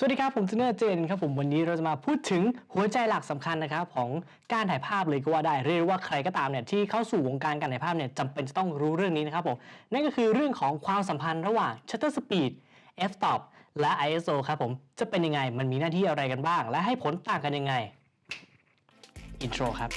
สวัสดีครับ ผมจูเนอร์เจนครับผมวันนี้เราจะมาพูดถึงหัวใจหลักสำคัญนะครับของการถ่ายภาพเลยก็ว่าได้เรียกว่าใครก็ตามเนี่ยที่เข้าสู่วงการการถ่ายภาพเนี่ยจำเป็นจะต้องรู้เรื่องนี้นะครับผมนั่นก็คือเรื่องของความสัมพันธ์ระหว่าง shutter speed f-stop และ ISO ครับผมจะเป็นยังไงมันมีหน้าที่อะไรกันบ้าง และให้ผลต่างกันยังไงอินโทรครับ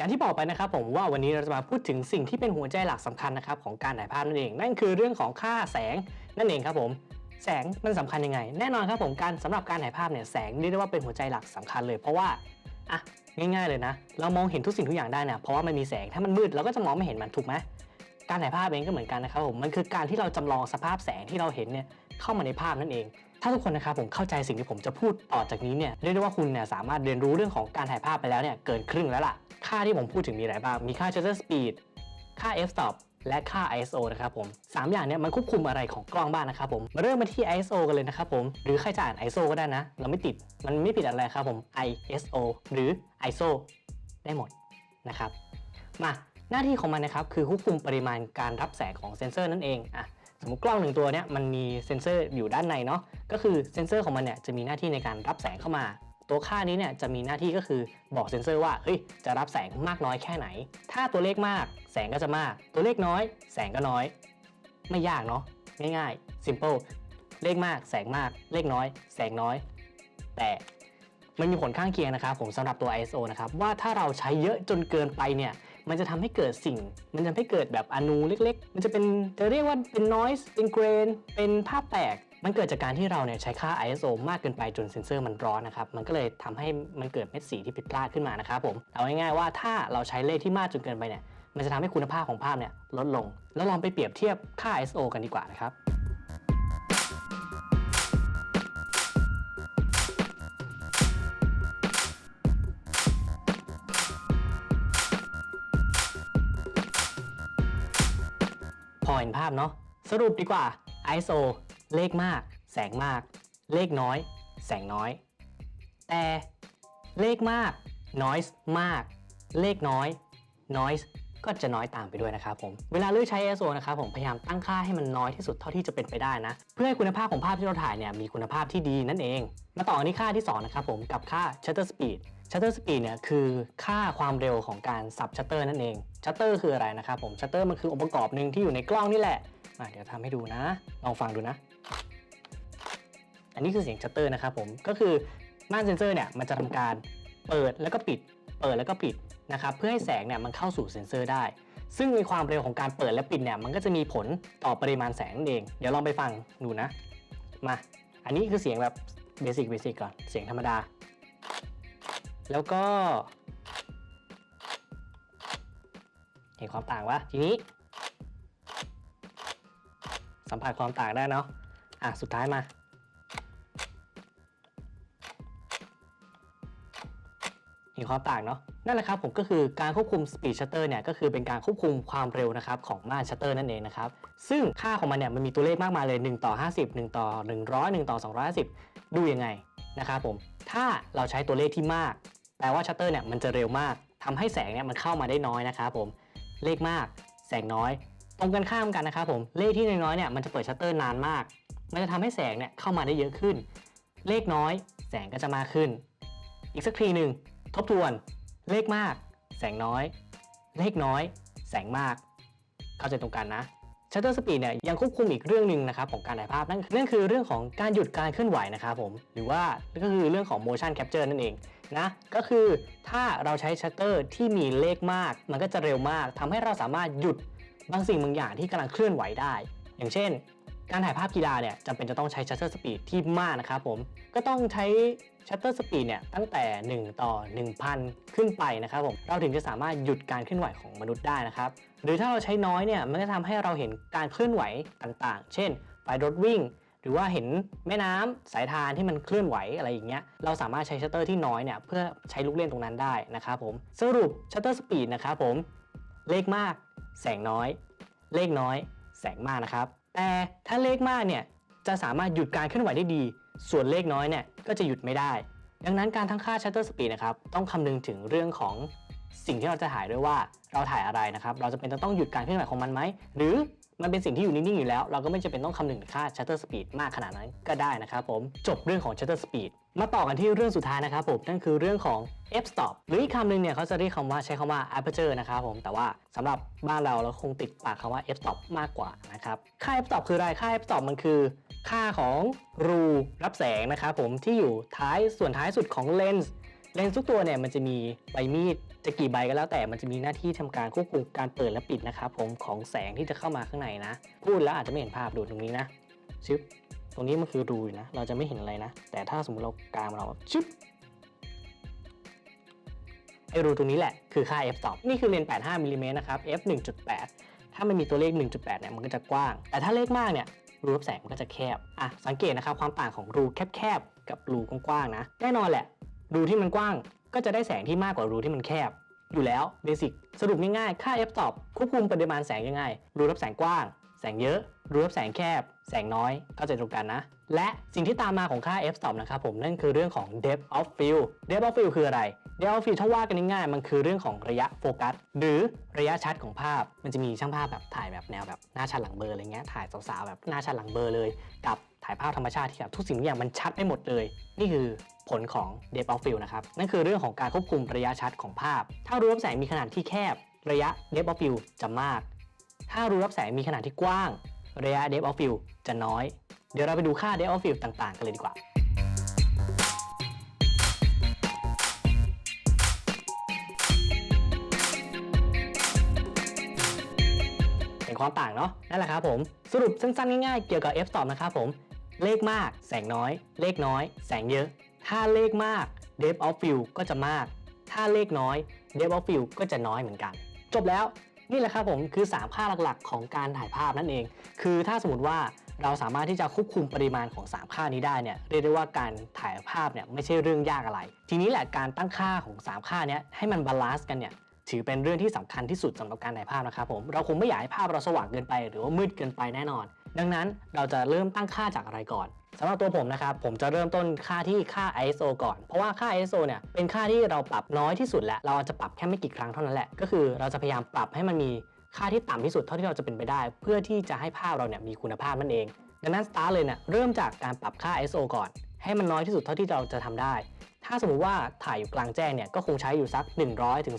อย่างที่บอกไปนะครับผมว่าวันนี้เราจะมาพูดถึงสิ่งที่เป็นหัวใจหลักสำคัญนะครับของการถ่ายภาพนั่นเอง นั่นคือเรื่องของค่าแสงนั่นเองครับผมแสงมันสำคัญยังไง แน่นอนครับผมการสำหรับการถ่ายภาพเนี่ยแสงเรียกได้ว่าเป็นหัวใจหลักสำคัญเลย เพราะว่าอะง่ายๆเลยนะ เรามองเห็นทุกสิ่งทุกอย่างได้เนี่ยเพราะว่ามันมีแสงถ้ามันมืดเราก็จะมองไม่เห็นมันถูกไหมการถ่ายภาพเองก็เหมือนกันนะครับผมมันคือการที่เราจำลองสภาพแสงที่เราเห็นเนี่ย เข้ามาในภาพนั่นเอง ถ้าทุกคนนะครับผมเข้าใจสิ่งที่ผมจะพูดต่อจากนี้เนี่ยเรียกได้ว่าคุณเนี่ยสามารถเรียนรู้เรื่องของการถ่ายภาพไปแล้วเนี่ยเกินครึ่งแล้วล่ะ ค่าที่ผมพูดถึงมีอะไรบ้าง มีค่า shutter speed ค่า f-stop และค่า ISO นะครับผมสามอย่างเนี้มันควบคุมอะไรของกล้องบ้างนะครับผม มาเริ่มมาที่ ISO กันเลยนะครับผม หรือใครจะอ่าน ISO ก็ได้นะ เราไม่ติด มันไม่ผิดอะไรครับผม ISO หรือ ISO ได้หมดนะครับ มาหน้าที่ของมันนะครับคือควบคุมปริมาณการรับแสงของเซนเซอร์นั่นเองอะ สมมติกล้องหนึ่งตัวเนี้ยมันมีเซนเซอร์อยู่ด้านในเนาะก็คือเซนเซอร์ของมันเนี่ยจะมีหน้าที่ในการรับแสงเข้ามา ตัวค่านี้เนี่ยจะมีหน้าที่ก็คือบอกเซนเซอร์ว่าเฮ้ยจะรับแสงมากน้อยแค่ไหน ถ้าตัวเลขมากแสงก็จะมาก ตัวเลขน้อย แสงก็น้อย ไม่ยากเนาะง่ายๆ simple เลขมาก แสงมาก เลขน้อย แสงน้อย แต่มันมีผลข้างเคียงนะครับผมสำหรับตัว ISO นะครับว่าถ้าเราใช้เยอะจนเกินไปเนี่ย มันจะทำให้เกิดสิ่ง มันจะทำให้เกิดแบบอนูเล็ก ๆ มันจะเป็นจะเรียกว่าเป็น noise เป็น grain เป็นภาพแตก มันเกิดจากการที่เราเนี่ยใช้ค่า ISO มากเกินไปจนเซนเซอร์มันร้อนนะครับ มันก็เลยทำให้มันเกิดเม็ดสีที่ผิดพลาดขึ้นมานะครับผม เอาง่ายๆว่าถ้าเราใช้เลขที่มากจนเกินไปเนี่ย มันจะทำให้คุณภาพของภาพเนี่ยลดลง แล้วลองไปเปรียบเทียบค่า ISO กันดีกว่านะครับ พเนาพเนาะสรุปดีกว่า ISO เลขมาก แสงมาก เลขน้อย แสงน้อย แต่เลขมาก noise มาก เลขน้อย noise ก็จะน้อยตามไปด้วยนะครับผม เวลาเลือกใช้ ISO นะครับผมพยายามตั้งค่าให้มันน้อยที่สุดเท่าที่จะเป็นไปได้นะ เพื่อให้คุณภาพของภาพที่เราถ่ายเนี่ยมีคุณภาพที่ดีนั่นเอง มาต่อกันที่ค่าที่สองนะครับผมกับค่า shutter speed shutter speed เนี่ยคือค่าความเร็วของการสับชัตเตอร์นั่นเองชัตเตอร์คืออะไรนะครับผมชัตเตอร์มันคือองค์ประกอบหนึ่งที่อยู่ในกล้องนี่แหละมาเดี๋ยวทำให้ดูนะ ลองฟังดูนะ อันนี้คือเสียงชัตเตอร์นะครับผมก็คือม่านเซนเซอร์เนี่ยมันจะทำการเปิดแล้วก็ปิด เปิดแล้วก็ปิดนะครับเพื่อให้แสงเนี่ยมันเข้าสู่เซนเซอร์ได้ ซึ่งในความเร็วของการเปิดและปิดเนี่ยมันก็จะมีผลต่อปริมาณแสงนั่นเอง เดี๋ยวลองไปฟังดูนะมาอันนี้คือเสียงแบบเบสิกเบสิกก่อนเสียงธรรมดา แล้วก็ เห็นความต่างวะทีนี้ สัมผัสความต่างได้เนาะอะ สุดท้ายมา เห็นความต่างเนาะนั่นแหละครับผมก็คือการควบคุม speed shutter เนี่ยก็คือเป็นการควบคุมความเร็วนะครับของม่าน shutter นั่นเองนะครับ ซึ่งค่าของมันเนี่ยมันมีตัวเลขมากมายเลย 1 ต่อ 50 1 ต่อ 100 1 ต่อ 250 ดูยังไงนะครับผม ถ้าเราใช้ตัวเลขที่มาก แปลว่าชัตเตอร์เนี่ยมันจะเร็วมากทำให้แสงเนี่ยมันเข้ามาได้น้อยนะครับผมเลขมากแสงน้อย ตรงกันข้ามกันนะครับผมเลขที่น้อยเนี่ยมันจะเปิดชัตเตอร์นานมาก มันจะทำให้แสงเนี่ยเข้ามาได้เยอะขึ้น เลขน้อย แสงก็จะมากขึ้น อีกสักทีหนึ่งทบทวน เลขมาก แสงน้อย เลขน้อย แสงมาก เข้าใจตรงกันนะ Shutter Speed เนี่ยยังควบคุมอีกเรื่องหนึ่งนะครับของการถ่ายภาพนั่นนั่นคือเรื่องของการหยุดการเคลื่อนไหวนะครับผมหรือว่าก็คือเรื่องของ motion capture นั่นเอง นะก็คือถ้าเราใช้ชัตเตอร์ที่มีเลขมาก มันก็จะเร็วมากทำให้เราสามารถหยุดบางสิ่งบางอย่างที่กำลังเคลื่อนไหวได้ อย่างเช่น การถ่ายภาพกีฬาเนี่ยจำเป็นจะต้องใช้ shutter speed ที่มากนะครับผมก็ต้องใช้ shutter speed เนี่ยตั้งแต่ 1 ต่อ 1,000 ขึ้นไปนะครับผมเราถึงจะสามารถหยุดการเคลื่อนไหวของมนุษย์ได้นะครับหรือถ้าเราใช้น้อยเนี่ยมันก็ทำให้เราเห็นการเคลื่อนไหวต่างๆ เช่นไฟรถวิ่ง หรือว่าเห็นแม่น้ำสายทานที่มันเคลื่อนไหวอะไรอย่างเงี้ยเราสามารถใช้ชัตเตอร์ที่น้อยเนี่ยเพื่อใช้ลูกเล่นตรงนั้นได้นะครับผมสรุป shutter speed นะครับผมเลขมาก แสงน้อย เลขน้อย แสงมากนะครับ แต่ถ้าเลขมากเนี่ยจะสามารถหยุดการเคลื่อนไหวได้ดี ส่วนเลขน้อยเนี่ยก็จะหยุดไม่ได้ ดังนั้นการทั้งค่า shutter speed นะครับต้องคำนึงถึงเรื่องของสิ่งที่เราจะถ่ายด้วยว่าเราถ่ายอะไรนะครับ เราจะเป็นจะต้องหยุดการเคลื่อนไหวของมันไหม หรือ มันเป็นสิ่งที่อยู่นิ่งๆอยู่แล้ว เราก็ไม่จำเป็นต้องคำนึงถึงค่า shutter speed มากขนาดนั้นก็ได้นะครับผม จบเรื่องของ shutter speed มาต่อกันที่เรื่องสุดท้ายนะครับผม นั่นคือเรื่องของ f stop หรืออีกคำหนึ่งเนี่ยเขาจะเรียกคำว่าใช้คำว่า aperture นะครับผม แต่ว่าสำหรับบ้านเราเราคงติดปากคำว่า f stop มากกว่านะครับ ค่า f stop คืออะไร ค่า f stop มันคือค่าของรูรับแสงนะครับผมที่อยู่ท้ายส่วนท้ายสุดของเลนส์ เลนส์ทุกตัวเนี่ยมันจะมีใบมีดจะกี่ใบก็แล้วแต่มันจะมีหน้าที่ทำการควบคุมการเปิดและปิดนะครับผมของแสงที่จะเข้ามาข้างในนะ พูดแล้วอาจจะไม่เห็นภาพดูตรงนี้นะชึบตรงนี้มันคือรูอยู่นะ เราจะไม่เห็นอะไรนะ แต่ถ้าสมมติเรากางเราชึบไอรูตรงนี้แหละคือค่า f stop นี่คือเลนส์85มิลลิเมตรนะครับ f 1.8 ถ้ามันมีตัวเลข 1.8 เนี่ยมันก็จะกว้าง แต่ถ้าเลขมากเนี่ยรูรับแสงมันก็จะแคบ อะ สังเกตนะครับความต่างของรูแคบๆ กับรูกว้างๆ นะ แน่นอนแหละ รูที่มันกว้าง ก็จะได้แสงที่มากกว่ารูที่มันแคบ อยู่แล้วเบสิกสรุปง่ายๆ ค่า f stop ควบคุมปริมาณแสงยังไง รูรับแสงกว้าง แสงเยอะ รูรับแสงแคบ แสงน้อยก็จตรงกันนะ และสิ่งที่ตามมาของค่า f stop นะครับผมนั่นคือเรื่องของ depth of field depth of field คืออะไร depth of field ถ้าว่ากันง่ายๆมันคือเรื่องของระยะโฟกัสหรือระยะชัดของภาพ มันจะมีช่างภาพแบบถ่ายแบบแนวแบบหน้าชัดหลังเบลออะไรเงี้ยถ่ายสาวๆแบบหน้าชัดหลังเบลอเลยกับ ถ่ายภาพธรรมชาติที่แบบทุกสิ่งทุกอย่างมันชัดไปหมดเลย นี่คือผลของ depth of field นะครับ นั่นคือเรื่องของการควบคุมระยะชัดของภาพ ถ้ารูรับแสงมีขนาดที่แคบ ระยะ depth of field จะมาก ถ้ารูรับแสงมีขนาดที่กว้าง ระยะ depth of field จะน้อย เดี๋ยวเราไปดูค่า depth of field ต่างๆ กันเลยดีกว่าเห็นความต่างเนาะนั่นแหละครับผม สรุปสั้นๆ ง่ายๆ เกี่ยวกับ f stop นะครับผม เลขมาก แสงน้อย เลขน้อย แสงเยอะ ถ้าเลขมาก depth of field ก็จะมาก ถ้าเลขน้อย depth of field ก็จะน้อยเหมือนกัน จบแล้วนี่แหละครับผมคือ 3 ค่าหลักๆ ของการถ่ายภาพนั่นเอง คือถ้าสมมติว่าเราสามารถที่จะควบคุมปริมาณของ 3 ค่านี้ได้เนี่ยเรียกได้ว่าการถ่ายภาพเนี่ยไม่ใช่เรื่องยากอะไร ทีนี้แหละการตั้งค่าของ 3 ค่านี้ให้มันบาลานซ์กันเนี่ยถือเป็นเรื่องที่สำคัญที่สุดสำหรับการถ่ายภาพนะครับผมเราคงไม่อยากให้ภาพเราสว่างเกินไป หรือว่ามืดเกินไปแน่นอน ดังนั้นเราจะเริ่มตั้งค่าจากอะไรก่อนสำหรับตัวผมนะครับ ผมจะเริ่มต้นค่าที่ค่า ISO ก่อน เพราะว่าค่า ISO เนี่ยเป็นค่าที่เราปรับน้อยที่สุดแล้ว เราจะปรับแค่ไม่กี่ครั้งเท่านั้นแหละ ก็คือเราจะพยายามปรับให้มันมีค่าที่ต่ำที่สุดเท่าที่เราจะเป็นไปได้ เพื่อที่จะให้ภาพเราเนี่ยมีคุณภาพนั่นเอง ดังนั้นสตาร์เลยเนี่ยเริ่มจากการปรับค่า ISO ก่อน ให้มันน้อยที่สุดเท่าที่เราจะทำได้ ถ้าสมมุติว่าถ่ายอยู่กลางแจ้งเนี่ยก็คงใช้อยู่สัก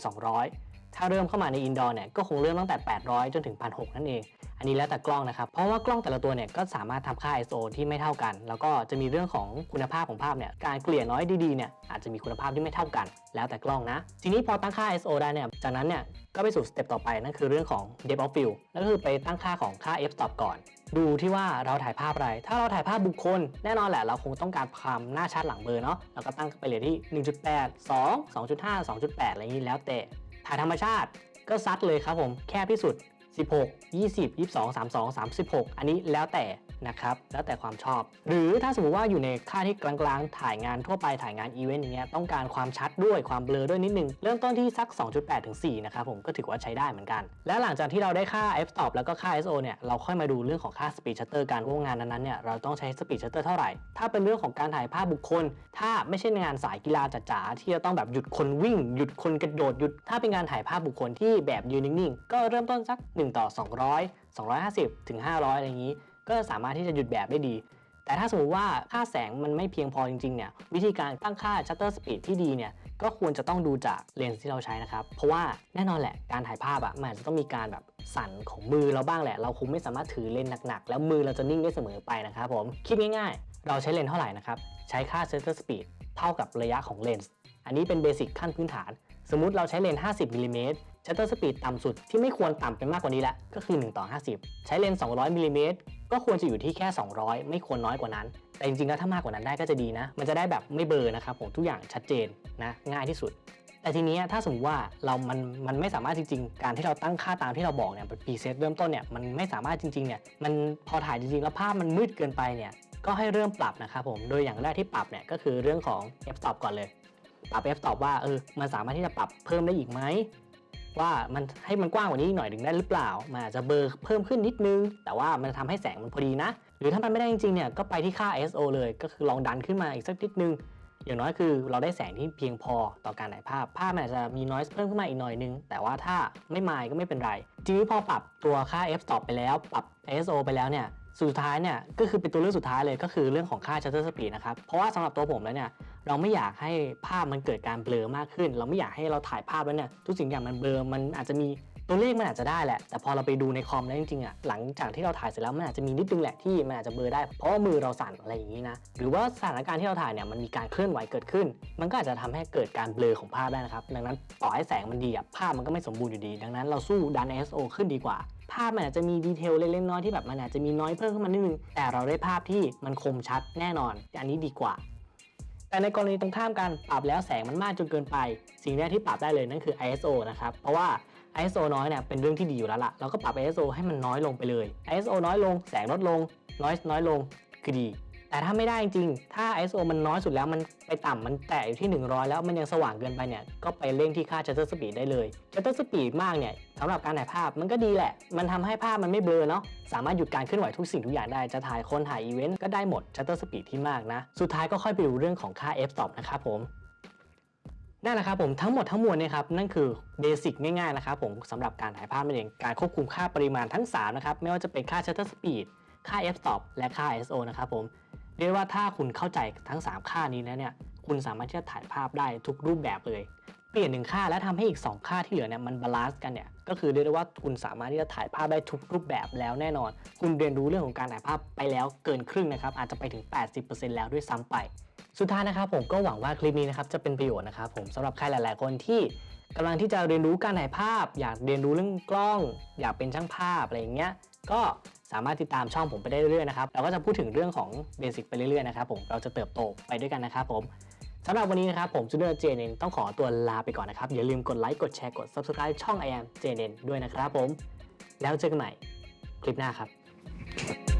100-200 ถ้าเริ่มเข้ามาในอินดอร์เนี่ยก็คงเริ่มตั้งแต่ 800 จนถึง 1,600 นั่นเอง อันนี้แล้วแต่กล้องนะครับ เพราะว่ากล้องแต่ละตัวเนี่ยก็สามารถทำค่า ISO ที่ไม่เท่ากัน แล้วก็จะมีเรื่องของคุณภาพของภาพเนี่ยการเกลี่ยน้อยดีๆเนี่ยอาจจะมีคุณภาพที่ไม่เท่ากัน แล้วแต่กล้องนะ ทีนี้พอตั้งค่า ISO ได้เนี่ยจากนั้นเนี่ยก็ไปสู่สเต็ปต่อไปนั่นคือเรื่องของ depth of field นั่นก็คือไปตั้งค่าของค่า f stop ก่อน ดูที่ว่าเราถ่ายภาพอะไร ถ้าเราถ่ายภาพบุคคล แน่นอนแหละเราคงต้องการความหน้าชัดหลังเบลอเนาะเราก็ตั้งไปเลยที่ 1.8 2 2.5 2.8 อะไรอย่างนี้แล้วแต่ ถ่ายธรรมชาติก็ซัดเลยครับผมแคบที่สุด 16 20 22 32 36 อันนี้แล้วแต่ นะครับ แล้วแต่ความชอบ หรือถ้าสมมติว่าอยู่ในค่าที่กลางๆ ถ่ายงานทั่วไปถ่ายงานอีเวนต์อย่างเงี้ยต้องการความชัดด้วยความเบลอด้วยนิดนึง เริ่มต้นที่สัก 2.8 ถึง 4 นะครับผมก็ถือว่าใช้ได้เหมือนกัน และหลังจากที่เราได้ค่า f stop แล้วก็ค่า ISO เนี่ยเราค่อยมาดูเรื่องของค่า speed shutter การว่างานนั้นๆเนี่ยเราต้องใช้ speed shutter เท่าไหร่ ถ้าเป็นเรื่องของการถ่ายภาพบุคคล ถ้าไม่ใช่งานสายกีฬาจ๋าๆที่จะต้องแบบหยุดคนวิ่ง หยุดคนกระโดดหยุดถ้าเป็นงานถ่ายภาพบุคคลที่แบบยืนนิ่งๆ ก็เริ่มต้นสัก 1 ต่อ 200 250 ถึง 500 อะไรอย่างนี้ ก็สามารถที่จะหยุดแบบได้ดี แต่ถ้าสมมติว่าค่าแสงมันไม่เพียงพอจริงๆเนี่ยวิธีการตั้งค่า shutter speed ที่ดีเนี่ยก็ควรจะต้องดูจากเลนส์ที่เราใช้นะครับ เพราะว่าแน่นอนแหละการถ่ายภาพอะมันอาจจะต้องมีการแบบสั่นของมือเราบ้างแหละ เราคงไม่สามารถถือเลนส์หนักๆ แล้วมือเราจะนิ่งได้เสมอไปนะครับผมคิดง่ายๆ เราใช้เลนส์เท่าไหร่นะครับ ใช้ค่า shutter speed เท่ากับระยะของเลนส์อันนี้เป็นเบสิกขั้นพื้นฐาน สมมุติเราใช้เลนส์50มิลลิเมตร shutter speed ต่ำสุดที่ไม่ควรต่ำไปมากกว่านี้แล้วก็คือ 1 ต่อ 50 ใช้เลนส์200มิลลิเมตรก็ควรจะอยู่ที่แค่ 200 ไม่ควรน้อยกว่านั้น แต่จริงๆแล้วถ้ามากกว่านั้นได้ก็จะดีนะ มันจะได้แบบไม่เบลอนะครับผมทุกอย่างชัดเจนนะง่ายที่สุด แต่ทีนี้ถ้าสมมติว่าเรามันมันไม่สามารถจริง ๆ การที่เราตั้งค่าตามที่เราบอกเนี่ยเป็นปีเซตเริ่มต้นเนี่ยมันไม่สามารถจริงๆเนี่ยมันพอถ่ายจริงๆแล้วภาพมันมืดเกินไปเนี่ยก็ให้เริ่มปรับนะครับผมโดยอย่างแรกที่ปรับเนี่ยก็คือเรื่องของ f stop ก่อนเลย ปรับ f stop ว่าเออมันสามารถที่จะปรับเพิ่มได้อีกไหมว่ามันให้มันกว้างกว่านี้อีกหน่อยหนึ่งได้หรือเปล่า มันอาจจะเบอร์เพิ่มขึ้นนิดนึง แต่ว่ามันจะทำให้แสงมันพอดีนะ หรือถ้ามันไม่ได้จริงๆเนี่ยก็ไปที่ค่า ISO เลย ก็คือลองดันขึ้นมาอีกสักนิดนึง อย่างน้อยคือเราได้แสงที่เพียงพอต่อการถ่ายภาพ ภาพมันอาจจะมี noise เพิ่มขึ้นมาอีกหน่อยนึง แต่ว่าถ้าไม่มายก็ไม่เป็นไรทีนี้พอปรับตัวค่า f stop ไปแล้ว ปรับ ISO ไปแล้วเนี่ย สุดท้ายเนี่ยก็คือเป็นตัวเลือกสุดท้ายเลยก็คือเรื่องของค่า shutter speed นะครับ เพราะว่าสำหรับตัวผมแล้วเนี่ยเราไม่อยากให้ภาพมันเกิดการเบลอมากขึ้น เราไม่อยากให้เราถ่ายภาพแล้วเนี่ยทุกสิ่งอย่างมันเบลอมันอาจจะมี ตัวเลขมันอาจจะได้แหละ แต่พอเราไปดูในคอมแล้วจริงๆอะหลังจากที่เราถ่ายเสร็จแล้วมันอาจจะมีนิดนึงแหละที่มันอาจจะเบลอได้ เพราะว่ามือเราสั่นอะไรอย่างนี้นะ หรือว่าสถานการณ์ที่เราถ่ายเนี่ยมันมีการเคลื่อนไหวเกิดขึ้น มันก็อาจจะทำให้เกิดการเบลอของภาพได้นะครับ ดังนั้นต่อให้แสงมันดีอะภาพมันก็ไม่สมบูรณ์อยู่ดี ดังนั้นเราสู้ดัน ISO ขึ้นดีกว่าภาพมันอาจจะมีดีเทลเล็กๆน้อยๆที่แบบมันอาจจะมีน้อยเพิ่มขึ้นมานิดนึง แต่เราได้ภาพที่มันคมชัดแน่นอน อันนี้ดีกว่า แต่ในกรณีตรงข้ามกันปรับแล้วแสงมันมากจนเกินไป สิ่งแรกที่ปรับได้เลยนั่นคือ ISO นะครับ เพราะว่า ISO น้อยเนี่ยเป็นเรื่องที่ดีอยู่แล้วล่ะเราก็ปรับ ISO ให้มันน้อยลงไปเลย ISO น้อยลง แสงลดลง noise น้อยลงคือดี แต่ถ้าไม่ได้จริง ถ้า ISO มันน้อยสุดแล้วมันไปต่ำมันแตะอยู่ที่ 100 แล้วมันยังสว่างเกินไปเนี่ยก็ไปเร่งที่ค่า shutter speed ได้เลย shutter speed มากเนี่ยสำหรับการถ่ายภาพมันก็ดีแหละ มันทำให้ภาพมันไม่เบลอเนาะสามารถหยุดการเคลื่อนไหวทุกสิ่งทุกอย่างได้จะถ่ายคนถ่ายอีเวนต์ก็ได้หมด shutter speed ที่มากนะสุดท้ายก็ค่อยไปดูเรื่องของค่า f stop นะครับผม นั่นแหละครับผมทั้งหมดทั้งมวลเนี่ยครับนั่นคือเบสิกง่ายๆนะครับผมสำหรับการถ่ายภาพนั่นเองการควบคุมค่าปริมาณทั้ง3นะครับไม่ว่าจะเป็นค่า shutter speed ค่า f stop และค่า ISO นะครับผมเรียกว่าถ้าคุณเข้าใจทั้ง 3 ค่านี้แล้วเนี่ยคุณสามารถที่จะถ่ายภาพได้ทุกรูปแบบเลย เปลี่ยนหนึ่งค่าแล้วทำให้อีก 2 ค่าที่เหลือเนี่ยมันบาลานซ์กันเนี่ยก็คือเรียกได้ว่าคุณสามารถที่จะถ่ายภาพได้ทุกรูปแบบแล้วแน่นอน คุณเรียนรู้เรื่องของการถ่ายภาพไปแล้วเกินครึ่งนะครับอาจจะไปถึง 80%แล้วด้วยซ้ำไป สุดท้ายนะครับผมก็หวังว่าคลิปนี้นะครับจะเป็นประโยชน์นะครับผมสำหรับใครหลาย ๆ คนที่กำลังที่จะเรียนรู้การถ่ายภาพ อยากเรียนรู้เรื่องกล้อง อยากเป็นช่างภาพอะไรอย่างเงี้ยก็สามารถติดตามช่องผมไปได้เรื่อยๆนะครับเราก็จะพูดถึงเรื่องของเบสิกไปเรื่อยๆนะครับผมเราจะเติบโตไปด้วยกันนะครับผมสำหรับวันนี้นะครับผมจูเนอร์เจเนนต้องขอตัวลาไปก่อนนะครับ อย่าลืมกดไลค์กดแชร์กด subscribe ช่อง I am เจเนนด้วยนะครับผม แล้วเจอกันใหม่คลิปหน้าครับ